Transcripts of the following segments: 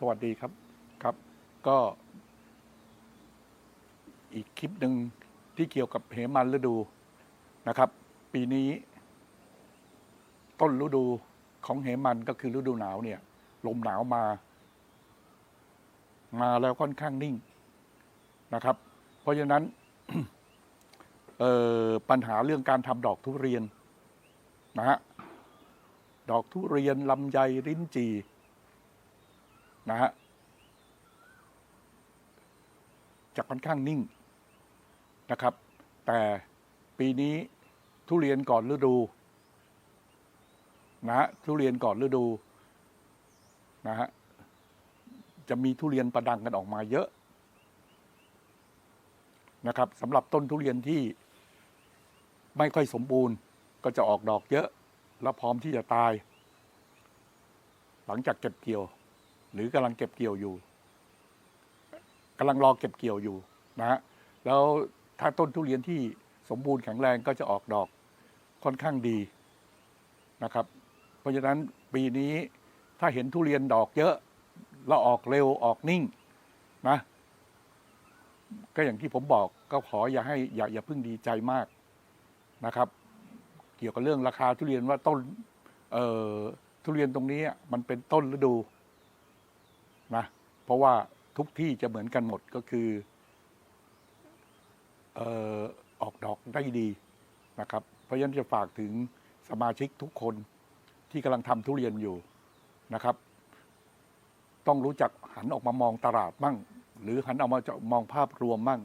สวัสดีครับครับ ก็อีกคลิปหนึ่งที่เกี่ยวกับเหมันฤดูนะครับ ปีนี้ต้นฤดูของเหมันก็คือฤดูหนาวเนี่ย ลมหนาวมา มาแล้วค่อนข้างนิ่งนะครับ เพราะฉะนั้นปัญหาเรื่องการทำดอกทุเรียนนะฮะดอกทุเรียนลำไยลิ้นจี นะฮะจะค่อนข้างนิ่งนะครับ แต่ปีนี้ทุเรียนก่อนฤดูนะฮะทุเรียนก่อนฤดูนะฮะจะมีทุเรียนประดังกันออกมาเยอะนะครับสำหรับต้นทุเรียนที่ไม่ค่อยสมบูรณ์ก็จะออกดอกเยอะ แล้วพร้อมที่จะตาย หลังจากเก็บเกี่ยว หรือกำลังเก็บเกี่ยวอยู่กำลังรอเก็บเกี่ยวอยู่นะฮะแล้วถ้าต้นทุเรียนที่สมบูรณ์แข็งแรงก็จะออกดอกค่อนข้างดีนะครับ เพราะฉะนั้นปีนี้ถ้าเห็นทุเรียนดอกเยอะ แล้วออกเร็วออกนิ่งนะก็อย่างที่ผมบอกก็ขออย่าให้อย่าอย่าเพิ่งดีใจมากนะครับ เกี่ยวกับเรื่องราคาทุเรียนว่าต้นเออทุเรียนตรงนี้มันเป็นต้นฤดู นะเพราะว่าทุกที่จะเหมือนกันหมดก็คือเอ่อออกดอกได้ดีนะครับ เพราะฉะนั้นจะฝากถึงสมาชิกทุกคนที่กำลังทำทุเรียนอยู่นะครับ ต้องรู้จักหันออกมามองตลาดมั่ง หรือหันออกมาจะมองภาพรวมมั่ง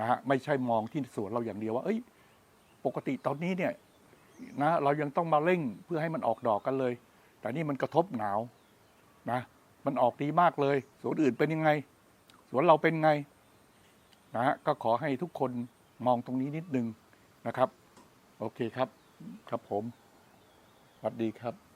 นะฮะไม่ใช่มองที่สวนเราอย่างเดียวว่า เอ้ย ปกติตอนนี้เนี่ยนะเรายังต้องมาเร่งเพื่อให้มันออกดอกกันเลย แต่นี่มันกระทบหนาวนะ มันออกดีมากเลย สวนอื่นเป็นยังไง สวนเราเป็นไงนะฮะก็ขอให้ทุกคนมองตรงนี้นิดนึงนะครับ โอเคครับ ครับผมสวัสดีครับ